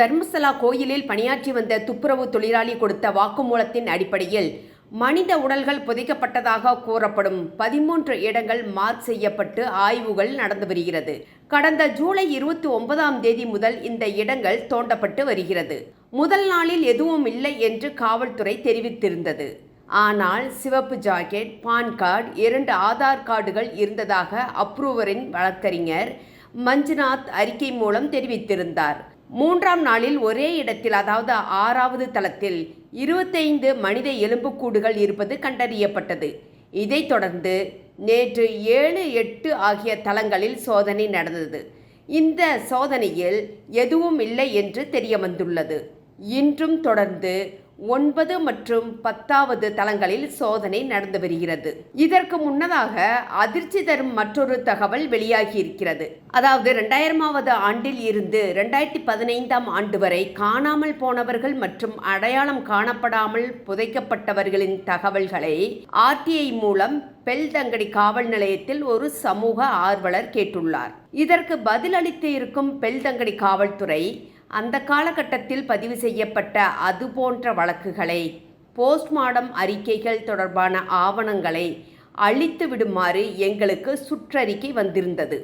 தர்மசலா கோயிலில் பணியாற்றி வந்த துப்புரவு தொழிலாளி கொடுத்த வாக்குமூலத்தின் அடிப்படையில் மனித உடல்கள் புதைக்கப்பட்டதாக கூறப்படும் பதிமூன்று இடங்கள் மார்க் செய்யப்பட்டு ஆய்வுகள் நடந்து வருகிறது. கடந்த ஜூலை இருபத்தி ஒன்பதாம் தேதி முதல் இந்த இடங்கள் தோண்டப்பட்டு வருகிறது. முதல் நாளில் எதுவும் இல்லை என்று காவல்துறை தெரிவித்திருந்தது. ஆனால் சிவப்பு ஜாக்கெட் பான் கார்டு இரண்டு ஆதார் கார்டுகள் இருந்ததாக அப்ரூவரின் வழக்கறிஞர் மஞ்சுநாத் அறிக்கை மூலம் தெரிவித்திருந்தார். மூன்றாம் நாளில் ஒரே இடத்தில் அதாவது ஆறாவது தளத்தில் இருபத்தைந்து மனித எலும்புக்கூடுகள் இருப்பது கண்டறியப்பட்டது. இதைத் தொடர்ந்து நேற்று ஏழு எட்டு ஆகிய தளங்களில் சோதனை நடந்தது. இந்த சோதனையில் எதுவும் இல்லை என்று தெரிய வந்துள்ளது இன்றும் தொடர்ந்து ஒன்பது மற்றும் பத்தாவது தளங்களில் சோதனை நடந்து வருகிறது. இதற்கு முன்னதாக அதிர்ச்சி தரும் மற்றொரு தகவல் வெளியாகி இருக்கிறது. அதாவது ரெண்டாயிரமாவது ஆண்டில் இருந்து ரெண்டாயிரத்தி பதினைந்தாம் ஆண்டு வரை காணாமல் போனவர்கள் மற்றும் அடையாளம் காணப்படாமல் புதைக்கப்பட்டவர்களின் தகவல்களை ஆர்டிஐ மூலம் பெல்தங்கடி காவல் நிலையத்தில் ஒரு சமூக ஆர்வலர் கேட்டுள்ளார். இதற்கு பதிலளித்து இருக்கும் பெல்தங்கடி காவல்துறை அந்த காலகட்டத்தில் பதிவு செய்யப்பட்ட அது போன்ற வழக்குகளை போஸ்ட்மார்டம் அறிக்கைகள் தொடர்பான ஆவணங்களை அழித்து விடுமாறு எங்களுக்கு சுற்றறிக்கை வந்திருந்தது.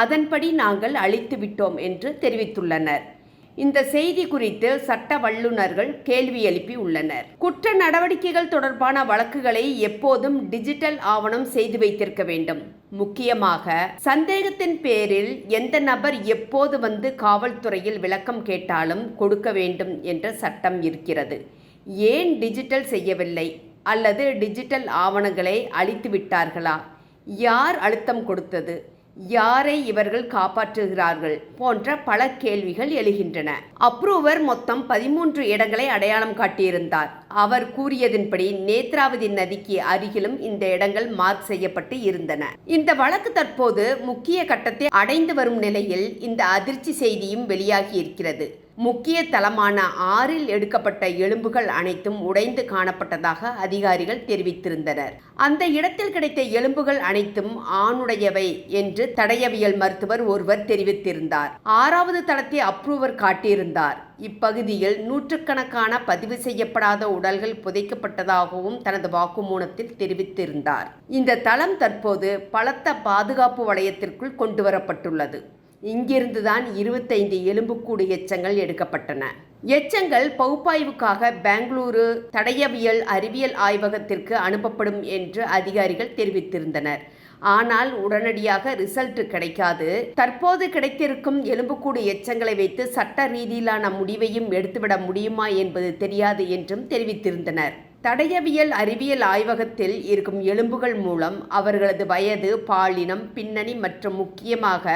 அதன்படி நாங்கள் அழித்து விட்டோம் என்று தெரிவித்துள்ளனர். இந்த செய்தி குறித்து சட்ட வல்லுநர்கள் கேள்வி எழுப்பி உள்ளனர். குற்ற நடவடிக்கைகள் தொடர்பான வழக்குகளை எப்போதும் டிஜிட்டல் ஆவணம் செய்து வைத்திருக்க வேண்டும். முக்கியமாக சந்தேகத்தின் பேரில் எந்த நபர் எப்போது வந்து காவல்துறையில் விளக்கம் கேட்டாலும் கொடுக்க வேண்டும் என்ற சட்டம் இருக்கிறது. ஏன் டிஜிட்டல் செய்யவில்லை? அல்லது டிஜிட்டல் ஆவணங்களை அழித்து விட்டார்களா யார் அழுத்தம் கொடுத்தது? யாரை இவர்கள் காப்பாற்றுகிறார்கள் போன்ற பல கேள்விகள் எழுகின்றன. அப்ரூவர் மொத்தம் பதிமூன்று இடங்களை அடையாளம் காட்டியிருந்தார். அவர் கூறியதன்படி நேத்ராவதி நதிக்கு அருகிலும் இந்த இடங்கள் மார்க் செய்யப்பட்டு இருந்தன. இந்த வழக்கு தற்போது முக்கிய கட்டத்தை அடைந்து வரும் நிலையில் இந்த அதிர்ச்சி செய்தியும் வெளியாகி இருக்கிறது. முக்கிய தளமான ஆறில் எடுக்கப்பட்ட எலும்புகள் அனைத்தும் உடைந்து காணப்பட்டதாக அதிகாரிகள் தெரிவித்திருந்தனர். அந்த இடத்தில் கிடைத்த எலும்புகள் அனைத்தும் ஆணுடையவை என்று தடயவியல் மருத்துவர் ஒருவர் தெரிவித்திருந்தார். ஆறாவது தளத்தை அப்ரூவர் காட்டியிருந்தார். இப்பகுதியில் நூற்றுக்கணக்கான பதிவு செய்யப்படாத உடல்கள் புதைக்கப்பட்டதாகவும் தனது வாக்குமூலத்தில் தெரிவித்திருந்தார். இந்த தளம் தற்போது பலத்த பாதுகாப்பு வளையத்திற்குள் கொண்டு இங்கிருந்து இங்கிருந்துதான் இருபத்தைந்து எலும்புக்கூடு எச்சங்கள் எடுக்கப்பட்டன. எச்சங்கள் பகுப்பாய்வுக்காக பெங்களூரு தடயவியல் அறிவியல் ஆய்வகத்திற்கு அனுப்பப்படும் என்று அதிகாரிகள் தெரிவித்திருந்தனர். ஆனால் உடனடியாக ரிசல்ட் கிடைக்காது. தற்போது கிடைத்திருக்கும் எலும்புக்கூடு எச்சங்களை வைத்து சட்ட ரீதியிலான முடிவையும் எடுத்துவிட முடியுமா என்பது தெரியாது என்றும் தெரிவித்திருந்தனர். தடயவியல் அறிவியல் ஆய்வகத்தில் இருக்கும் எலும்புகள் மூலம் அவர்களது வயது பாலினம் பின்னணி மற்றும் முக்கியமாக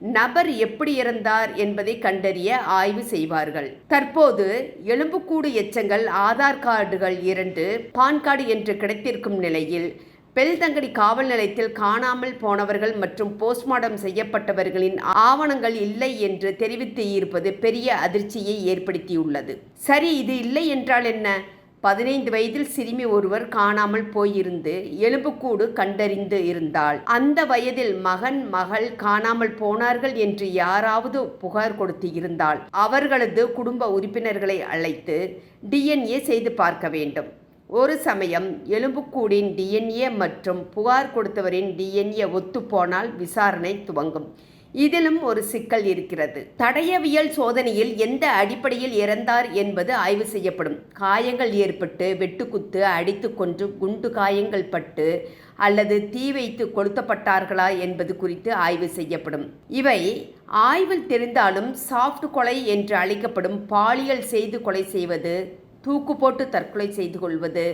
நபர் எப்படி இறந்தார் என்பதை கண்டறிய ஆய்வு செய்வார்கள். தற்போது எலும்புக்கூடு எச்சங்கள் ஆதார் கார்டுகள் இரண்டு பான் கார்டு என்று கிடைத்திருக்கும் நிலையில் பெல்தங்கடி காவல் நிலையத்தில் காணாமல் போனவர்கள் மற்றும் போஸ்ட்மார்ட்டம் செய்யப்பட்டவர்களின் ஆவணங்கள் இல்லை என்று தெரிவித்து இருப்பது பெரிய அதிர்ச்சியை ஏற்படுத்தியுள்ளது. சரி இது இல்லை என்றால் என்ன? பதினைந்து வயதில் சிறுமி ஒருவர் காணாமல் போயிருந்து எலும்புக்கூடு கண்டறிந்து இருந்தால் அந்த வயதில் மகன் மகள் காணாமல் போனார்கள் என்று யாராவது புகார் கொடுத்து இருந்தால் அவர்களது குடும்ப உறுப்பினர்களை அழைத்து டிஎன்ஏ செய்து பார்க்க வேண்டும். ஒரு சமயம் எலும்புக்கூடின் டிஎன்ஏ மற்றும் புகார் கொடுத்தவரின் டிஎன்ஏ ஒத்துப்போனால் விசாரணை துவங்கும். இதிலும் ஒரு சிக்கல் இருக்கிறது. தடயவியல் சோதனையில் எந்த அடிப்படையில் இறந்தார் என்பது ஆய்வு செய்யப்படும். காயங்கள் ஏற்பட்டு வெட்டுக்குத்து அடித்து கொன்று குண்டு காயங்கள் பட்டு அல்லது தீ வைத்து கொளுத்தப்பட்டார்களா என்பது குறித்து ஆய்வு செய்யப்படும். இவை ஆய்வில் தெரிந்தாலும் சாஃப்ட் கொலை என்று அழைக்கப்படும் பாலியல் செய்து கொலை செய்வது தூக்கு போட்டு தற்கொலை செய்து கொள்வது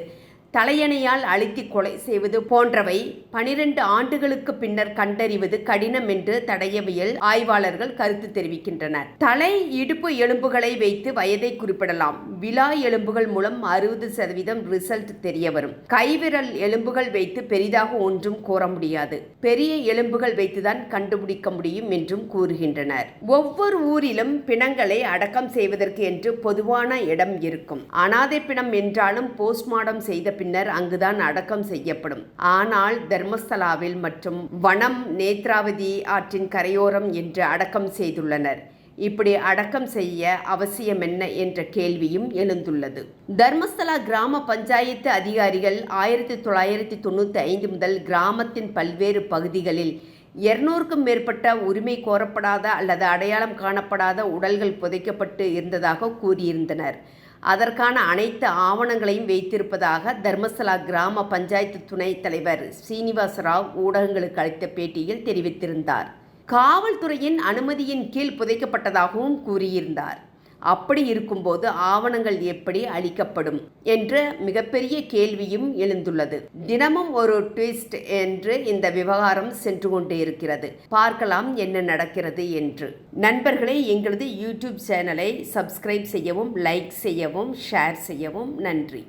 தலையணையால் அழுத்தி கொலை செய்வது போன்றவை பனிரெண்டு ஆண்டுகளுக்கு பின்னர் கண்டறிவது கடினம் என்று தடயவியல் ஆய்வாளர்கள் கருத்து தெரிவிக்கின்றனர். தலை இடுப்பு எலும்புகளை வைத்து வயதை குறிப்பிடலாம். விழா எலும்புகள் மூலம் அறுபது சதவீதம் ரிசல்ட் தெரிய வரும் கைவிரல் எலும்புகள் வைத்து பெரிதாக ஒன்றும் கூற முடியாது. பெரிய எலும்புகள் வைத்துதான் கண்டுபிடிக்க முடியும் என்றும் கூறுகின்றனர். ஒவ்வொரு ஊரிலும் பிணங்களை அடக்கம் செய்வதற்கு என்று பொதுவான இடம் இருக்கும். அனாதை பிணம் என்றாலும் போஸ்ட்மார்டம் செய்த பின்னர் அங்குதான் அடக்கம் செய்யப்படும். ஆனால் தர்மஸ்தலாவில் மற்றும் வனம் நேத்ராவதி ஆற்றின் கரையோரம் என்று அடக்கம் செய்துள்ளனர். இப்படி அடக்கம் செய்ய அவசியம் என்ன என்ற கேள்வியும் எழுந்துள்ளது. தர்மஸ்தலா கிராம பஞ்சாயத்து அதிகாரிகள் ஆயிரத்தி தொள்ளாயிரத்தி தொண்ணூற்றி ஐந்து முதல் கிராமத்தின் பல்வேறு பகுதிகளில் இருநூறுக்கும் மேற்பட்ட உரிமை கோரப்படாத அல்லது அடையாளம் காணப்படாத உடல்கள் புதைக்கப்பட்டு இருந்ததாக கூறியிருந்தனர். அதற்கான அனைத்து ஆவணங்களையும் வைத்திருப்பதாக தர்மசலா கிராம பஞ்சாயத்து துணைத் தலைவர் சீனிவாச ராவ் ஊடகங்களுக்கு அளித்த பேட்டியில் தெரிவித்திருந்தார். காவல்துறையின் அனுமதியின் கீழ் புதைக்கப்பட்டதாகவும் கூறியிருந்தார். அப்படி இருக்கும்போது ஆவணங்கள் எப்படி அளிக்கப்படும் என்ற மிகப்பெரிய கேள்வியும் எழுந்துள்ளது. தினமும் ஒரு ட்விஸ்ட் என்று இந்த விவகாரம் சென்று கொண்டே இருக்கிறது. பார்க்கலாம் என்ன நடக்கிறது என்று. நண்பர்களே எங்களது யூடியூப் சேனலை சப்ஸ்கிரைப் செய்யவும் லைக் செய்யவும் ஷேர் செய்யவும் நன்றி.